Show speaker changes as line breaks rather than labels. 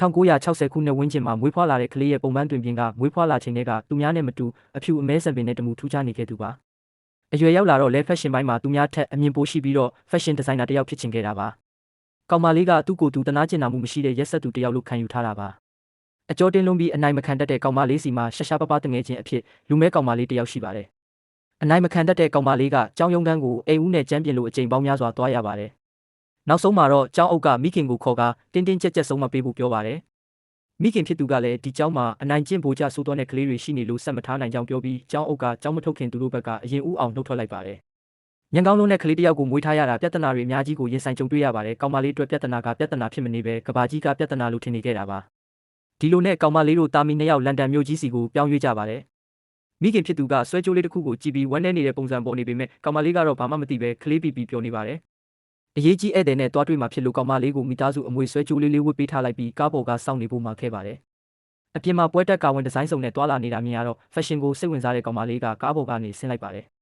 1960ခုနှစ်ဝန်းကျင်မှာမွေးဖွားလာတဲ့ကလေးရဲ့ပုံမှန်တွင်ပြင်ကမွေးဖွားလာချိန်တည်းကသူများနဲ့မတူအဖြူအမဲဆံပင်နဲ့တမူထူးခြားနေခဲ့သူပါအရွယ်ရောက်လာတော့လဲ fashion ဘိုင်းမှာသူများထက်အမြင်ပိုရှိပြီးတော့ fashion designer တစ်ယောက်ဖြစ်ချင်ခဲ့တာပါကောင်မလေးကသူ့ကိုယ်သူတနာကျင်နာမှုမရှိတဲ့ရက်ဆက်သူတစ်ယောက်လို့ခံယူထားတာပါအကျော်တင်းလုံးပြီးအနိုင်မခံတတ်တဲ့ကောင်မလေးစီမှာရှာရှာပပတငယ်ချင်းအဖြစ်လူမဲကောင်မလေးတစ်ယောက်ရှိပါတယ်အနိုင်မခံတတ်တဲ့ကောင်မလေးကကြောင်းယုံကန်းကိုအိမ်ဦးနဲ့ကျမ်းပြင်လိုအချိန်ပေါင်းများစွာတွားရပါတယ် နောက်ဆုံးမှာတော့ကျောင်းအုပ်ကမိခင်ကိုခေါ်ကာတင်းတင်းကြက်ကြက်ဆုံးမပေးဖို့ပြောပါတယ်မိခင်ဖြစ်သူကလည်းဒီကျောင်းမှာအနိုင်ကျင့်ဗိုလ်ကျဆိုးသွမ်းတဲ့ကလေးတွေရှိနေလို့ဆက်မထားနိုင်ကြောင်းပြောပြီးကျောင်းအုပ်ကကျောင်းမထုတ်ခင်သူတို့ဘက်ကအရင်ဦးအောင်နှုတ်ထွက်လိုက်ပါတယ်ညံကောင်းလုံးတဲ့ကလေးတစ်ယောက်ကိုမွေးထားရတာပြဿနာတွေအများကြီးကိုရင်ဆိုင်ကြုံတွေ့ရပါတယ်။ကောင်မလေးအတွက်ပြဿနာကပြဿနာဖြစ်မနေပဲကဘာကြီးကပြဿနာလို့ထင်နေခဲ့တာပါ။ဒီလိုနဲ့ကောင်မလေးတို့တာမီနှစ်ယောက်လန်ဒန်မြို့ကြီးစီကိုပြောင်းရွှေ့ကြပါတယ်။မိခင်ဖြစ်သူကဆွဲကြိုးလေးတစ်ခုကိုကြည့်ပြီးဝမ်းနေနေတဲ့ပုံစံပေါ်နေပေမဲ့ကောင်မလေးကတော့ဘာမှမသိပဲကလေးပီပီပြောနေပါတယ်။ အရေးကြီးဧည့်သည်နဲ့တွားတွေ့မှဖြစ်လို့ကောင်မလေးကိုမိသားစုအမွေဆွဲကြိုးလေးလေးဝတ်ပေးထားလိုက်ပြီးကားပေါ်ကစောင့်နေဖို့မှခဲ့ပါတယ်။အပြင်မှာပွဲတက်ကာဝင်ဒီဇိုင်းစုံနဲ့တွာလာနေတာမြင်ရတော့ fashion ကိုစိတ်ဝင်စားတဲ့ကောင်မလေးကကားပေါ်ကနေဆင်းလိုက်ပါတယ်။